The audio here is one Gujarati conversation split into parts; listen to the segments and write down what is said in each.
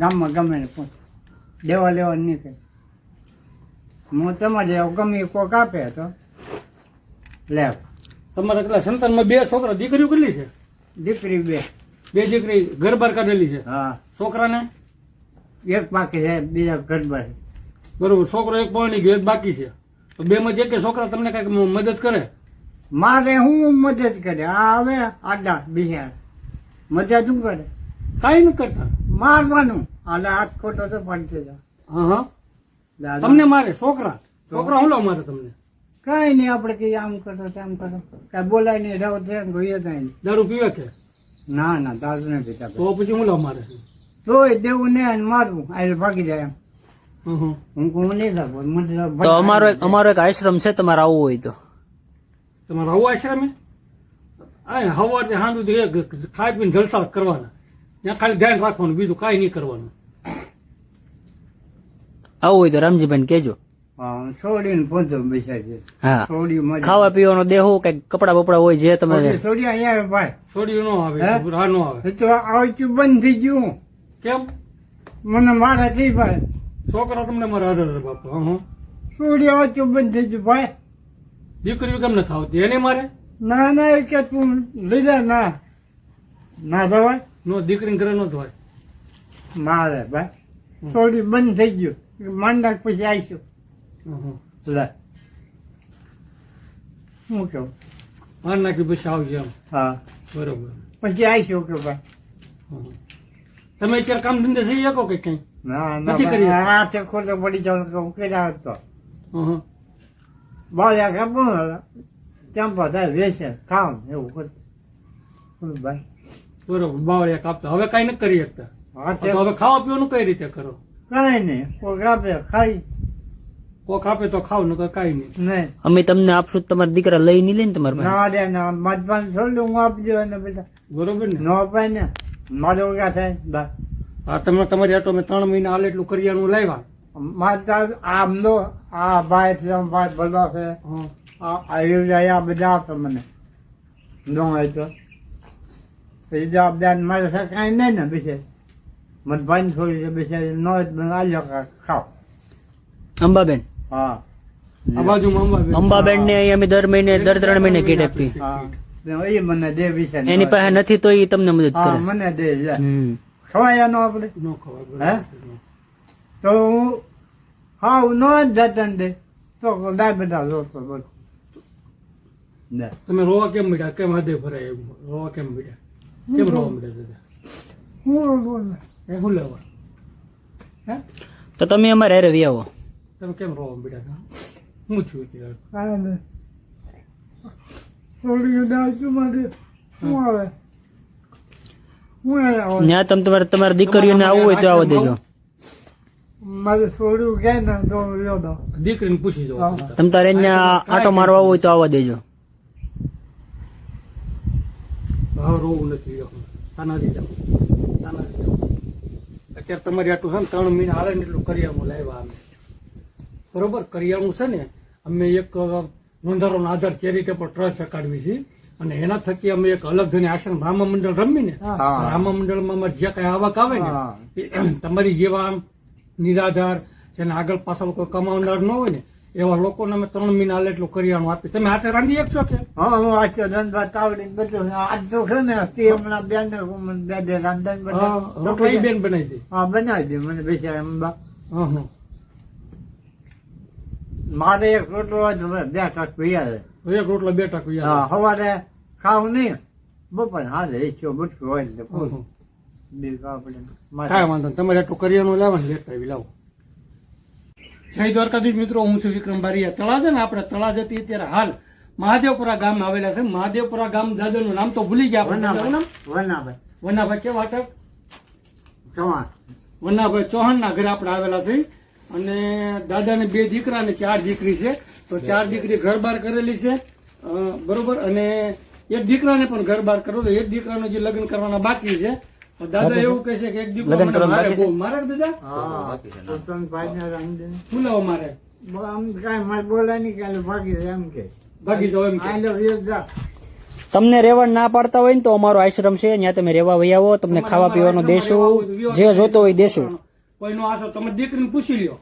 ગામમાં ગમે ને પૂછ દેવા લેવા નહીં કરે હું તમારે ગમે કોક આપે તો. લે. તમારા કેટલા સંતાનમાં બે છોકરા દીકરીઓ કેટલી છે? દીકરી બે. બે દીકરી ઘર બાર કાઢેલી છે? હા. છોકરાને? એક બાકી છે બીજા ગડબડ બરોબર છોકરો એક પરણી ગયો એક બાકી છે. તો બે માં કે છોકરા તમને કંઈક મદદ કરે? મારે હું મદદ કરે? આ હવે આડા બિહાર. મદદ શું કરે. કાંઈ નથી કરતા. મારવાનું. અને હાથ ખોટો તો પડશે તો. હા હા તમને મારે છોકરા? છોકરા હું મારે તમને. કઈ નહીં આપણે કઈ આમ કરો તેમ કરો. કઈ બોલાય નહીં રહો છે ગઈએ કઈ દારૂ પીવે છે ના ના દારૂ નહીં પીતા તો પછી હું લાવ મારે. તોય દેવું નહીં અને મારવું. આ ભાગી જાય એમ. હં હં. હું હું નહીં મને તો તો અમારો એક અમારો એક આશ્રમ છે તમારે આવવું હોય તો. તમારે આવું આશ્રમે સાંજ સુધી ખાઈ પીને જલસા કરવાના. ત્યાં ખાલી ધ્યાન રાખવાનું બીજું કાંઈ નહીં કરવાનું. આવું હોય તો રામજીભાઈ કહેજો. હા, છોડીને પહોંચો બેસાડી હા. છોડી ખાવા પીવાનો દેહો કંઈક કપડા બપડા હોય જે તમે છોડી- છોડી અહીંયા આવે ભાઈ. છોડીઓ નો આવે હા? ન આવે. તો આવતું બંધ થઈ ગયું. કેમ? મને મારા થઈ ભાઈ. છોકરા તમને મારે અરે બાપુ હં છોડી આવતું બંધ થઈ ગયું ભાઈ. દીકરીઓ કેમ નથી આવતી? એને મારે? ના ના એ કે તું લીધા ના. ના દવાય નો દીકરી ઘરે નો ધોવાય મારે ભાઈ થોડી બંધ થઈ ગયું. માંડા પછી આવીશું હં હં. લે. હું કેવું માર નાખી પછી આવજો એમ. હા. બરોબર. પછી આવીશું કે ભાઈ હં હં. તમે અત્યારે કામ ધંધે થઈ શકો કે કઈ ના ના નથી કરી ભાઈ, આ તે ખોટો પડી જાવ તો હું કર્યા હતો હં હં. બાળ્યા કાપો ત્યાં બધા વેચે કામ એવું કરું શું ભાઈ બરોબર બાવળિયા કાપતા. હવે કઈ નથી કરી શકતા. તો હવે ખાવા પીવાનું કઈ રીતે કરો? કઈ નહીં કોઈ આપે ખાઈ. કોક આપે તો ખાવ ન કાંઈ નહીં. નહીં. અમે તમને આપશું તો તમારા દીકરા લઈ નહીં લઈને ને તમારા ના રે ના મજબાન છોડું હું આપી દઉં એને બધા. બરોબર ને? ન અપાય ને મારો ક્યાં થાય. બા. આ તમે તમારી આટો મેં ત્રણ મહિના હાલ એટલું કરિયાણું લાવ્યા? માતા આમ નો આ ભાઈ છે ભાઈ ભલો છે. હં. આ આયુર્વેદ આ બધા આપે મને. ન હોય તો. બીજા બેન મારે સાથે કાંઈ નહીં ને બિચાર મને ભાઈ છોડી છે બિચાર ન આલ્યો ખાવ. અંબાબેન. હા. અંબાબેન. અંબાબેન ને અહીં અમે દર મહિને દર ત્રણ મહિને કીટ આપી એ મને દે વિશે એની પાસે નથી તો એ તમને મદદ કરે. મને દે ખવાય નો આપણે? નો ખવાય હે? તો હું હા હું ન જ જતા ને દે. તો દાય બધા જોતો બોલ. તમે રોવા કેમ મળ્યા કેમ હૃદય ભરાય રોવા કેમ મળ્યા કેમ રોવા દાદા હું બોલ એ શું લેવા? હે? તો તમે અમારે હેરે વી આવો. તમે કેમ રોવા મળ્યા હું છું માટે હું આવે? ત્યાં તમે તમારે તમારા દીકરીઓને આવવું હોય તો આવવા દેજો. મારે છોડ્યું કે ને તો દીકરીને પૂછી દો હા. તમે તારે અહીંયા આટો મારવા હોય તો આવવા દેજો. હવે રોવું નથી. તાનાજી જાઓ અત્યારે તમારી આટલું છે ને ત્રણ મહિના હાલે ને એટલું કરિયાણું લાવ્યા અમે. બરોબર? કરિયાણું છે ને અમે એક નોંધારોનો આધાર ચેરિટેબલ ટ્રસ્ટ કાઢવી છે અને એના થકી અમે એક અલગ ધની આશ્રમ રામા મંડળ રમી ને હા. રામા મંડળમાં અમારે જે કઈ આવક આવે ને તમારી જેવા નિરાધાર જેને આગળ પાછળ કોઈ કમાવનાર ન હોય ને એવા લોકોને અમે ત્રણ મહિના એટલું કરિયાણું આપી તમે હાથે રાંધી શકશો કે? હા હું આખો ધંધા તાવડી બધું. આજ તો છે ને તે હમણાં બેન ને બે બે રાંધન રોટલા બેન બનાવી દે. હા બનાવી દે મને બેચાર એમ બા. હા હા. મારે એક રોટલો બે ટક પૈયા એક રોટલો બે ટક હા સવારે ખાવ નહીં. બપોર હાલે એ બટકો હોય ને આપણે મારે- કાંઈ. વાંધો. તમારે આટલું કરિયાણું લાવો ને લેતા આવી લાવો. જય દ્વારકાધીશ મિત્રો હું છું વિક્રમ બારીયા. તળાજા ને આપણે તળાજા થી અત્યારે હાલ મહાદેવપુરા ગામ આવેલા છે. મહાદેવપુરા ગામ દાદાનું નામ તો ભૂલી ગયા વનાભાઈ. વનાભાઈ. કેવા હતા? ચૌહાણ. વનાભાઈ ચૌહાણના ઘરે આપણે આવેલા છે અને દાદાને બે દીકરા અને ચાર દીકરી છે. તો ચાર દીકરી ઘર બાર કરેલી છે. બરોબર? અને એક દીકરાને પણ ઘર બાર કરેલું. એક દીકરાનું જે લગ્ન કરવાના બાકી છે. દાદા એવું કહે છે કે એક દીકરો મને મારે બહુ મારે દાદા? હા. પોતાના ભાઈને રાંધીને. શું લાવો મારે? આમ કાંઈ મારે બોલાય નહીં કાલે ભાગી જાય એમ કે. ભાગી જાવ એમ કે. આઈ લવ યુ જા. તમને રહેવા ના પાડતા હોય ને તો અમારો આશ્રમ છે ત્યાં તમે રહેવા વહી આવો તમને ખાવા પીવાનું દેશું જે જોતો હોય દેશું. કોઈનો આશો તમે દીકરીને પૂછી લ્યો.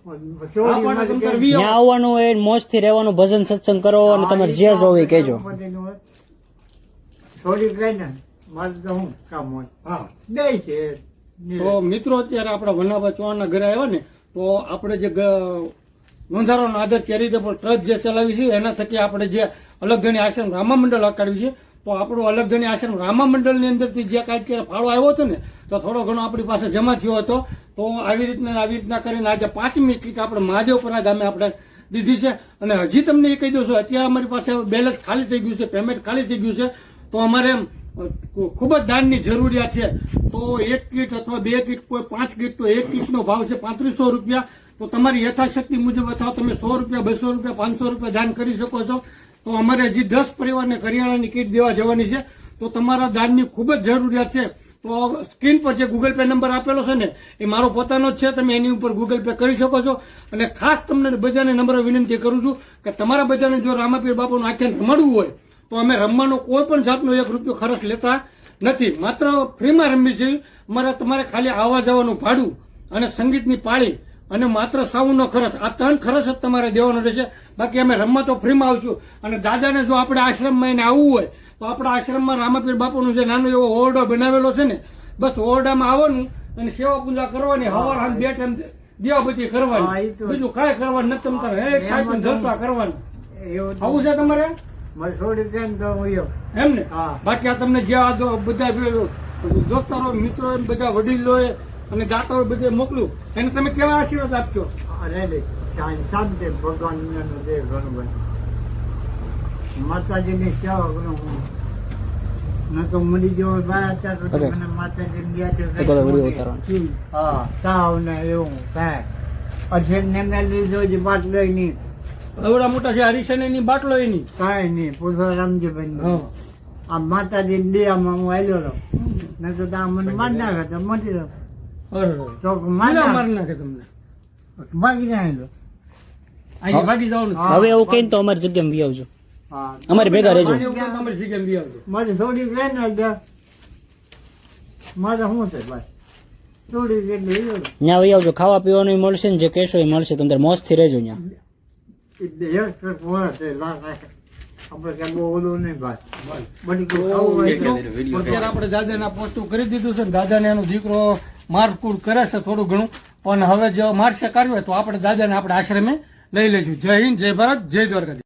ત્યાં આવવાનું હોય મોજથી રહેવાનું ભજન સત્સંગ કરો અને તમે જે જોવે એ કહેજો. થોડી કઈ ને. મારે તો હું કામ હોય? હા. બે છે. તો મિત્રો અત્યારે આપણા વનાભા ચૌહાણના ઘરે આવ્યા ને તો આપણે જે ગ- આદર ચેરિટેબલ ટ્રસ્ટ જે ચલાવી છે એના થકી આપણે જે અલગધણી આશ્રમ રામા મંડળ અકાળ્યું છે તો આપણું અલગધણી આશ્રમ રામા મંડળની અંદરથી જે કાંઈ અત્યારે ફાળો આવ્યો હતો ને તો થોડો ઘણો આપણી પાસે જમા થયો હતો. તો આવી રીતના આવી રીતના કરીને આજે પાંચમી કીટ આપણે મહાદેવપુરા ગામે આપણે દીધી છે. અને હજી તમને એ કહી દઉં છું અત્યારે અમારી પાસે બેલેન્સ ખાલી થઈ ગયું છે પેમેન્ટ ખાલી થઈ ગયું છે. તો અમારે એમ ખૂબ જ દાનની જરૂરિયાત છે. તો એક કીટ અથવા બે કીટ, કોઈ પાંચ કીટ, તો એક કીટનો ભાવ છે પાંત્રીસો રૂપિયા. તો તમારી યથાશક્તિ મુજબ અથવા તમે સો રૂપિયા, બસો રૂપિયા, પાંચસો રૂપિયા દાન કરી શકો છો. તો અમારે હજી દસ પરિવારને કરિયાણાની કીટ દેવા જવાની છે. તો તમારા દાનની ખૂબ જ જરૂરિયાત છે. તો સ્ક્રીન પર જે ગૂગલ પે નંબર આપેલો છે ને, એ મારો પોતાનો જ છે. તમે એની ઉપર ગૂગલ પે કરી શકો છો. અને ખાસ તમને બધાને નંબર વિનંતી કરું છું કે તમારા બધાને જો રામાપીર બાપાનું આખ્યાન રમાડવું હોય તો અમે રમવાનો કોઈ પણ જાતનો એક રૂપિયો ખર્ચ લેતા નથી. માત્ર ફ્રીમાં રમી છે મારે તમારે ખાલી આવવા જવાનું ભાડું અને સંગીતની પાળી અને માત્ર સાઉન્ડનો ખર્ચ. આ ત્રણ ખર્ચ જ તમારે દેવાનો રહેશે. બાકી અમે રમવા તો ફ્રીમાં આવશું. અને દાદાને જો આપણે આશ્રમમાં એને આવવું હોય તો આપણા આશ્રમમાં રામાપીર બાપુનું જે નાનો એવો ઓરડો બનાવેલો છે ને બસ ઓરડામાં આવવાનું અને સેવા પૂજા કરવાની હવાર હાથ બે ટાઈમ દેવાબત્તી હા, કરવાની બીજું કાંઈ કરવાનું નથી તમે હે ખાઈ જલસા કરવાનું. આવું છે તમારે? તો હું એમ ને? બાકી આ તમને જે આ બધા દોસ્તારો મિત્રો એમ બધા વડીલો અને દાતાઓ બધે મોકલું એને તમે કેવા આશીર્વાદ આપજો? અરે શાંતિ ભગવાન દે ઘણું માતાજીની સેવા કરું હું. ન તો મળી જેવો બાળા ચાર મને માતાજી ગયા છે હા તાવ ને એવું કાંઈ. પછી ને લીધો જ બાટલો નહીં એવડા મોટા છે હરીશન એની બાટલો એની. કાંઈ નહીં પૂછો રામજીભાઈ હા. આ માતાજી દયામાં હું આવ્યો હતો ન તો આ મને માર નાખે તો મટી રહ્યો. તો માર નાખે? તમને? ભાગી નાખ્યો અહીંયા ભાગી જવાનું. હવે એવું કહીને તો અમારી જગ્યામાં બી આવજો હા. અમારી ભેગા રહેજો. અમારી તમારી બી આવજો મારે થોડી રહે ને મારે શું છે ભાઈ? થોડી ત્યાં વહી આવજો ખાવા પીવાનું મળશે ને જે કહેશો એ મળશે. તમે મોજથી રહેજો ત્યાં લાગે આપણે ક્યાં બહુ નહીં ભાઈ બની ખાવું હોય અત્યારે આપણે દાદાના પોસ્ટું કરી દીધું છે ને દાદાને એનો દીકરો મારકૂટ કરે છે થોડું ઘણું. પણ હવે જો મારશે કાઢવે તો આપણે દાદાને આપણે આશ્રમે લઈ લેશું જય હિન્દ, જય ભારત, જય દ્વારકા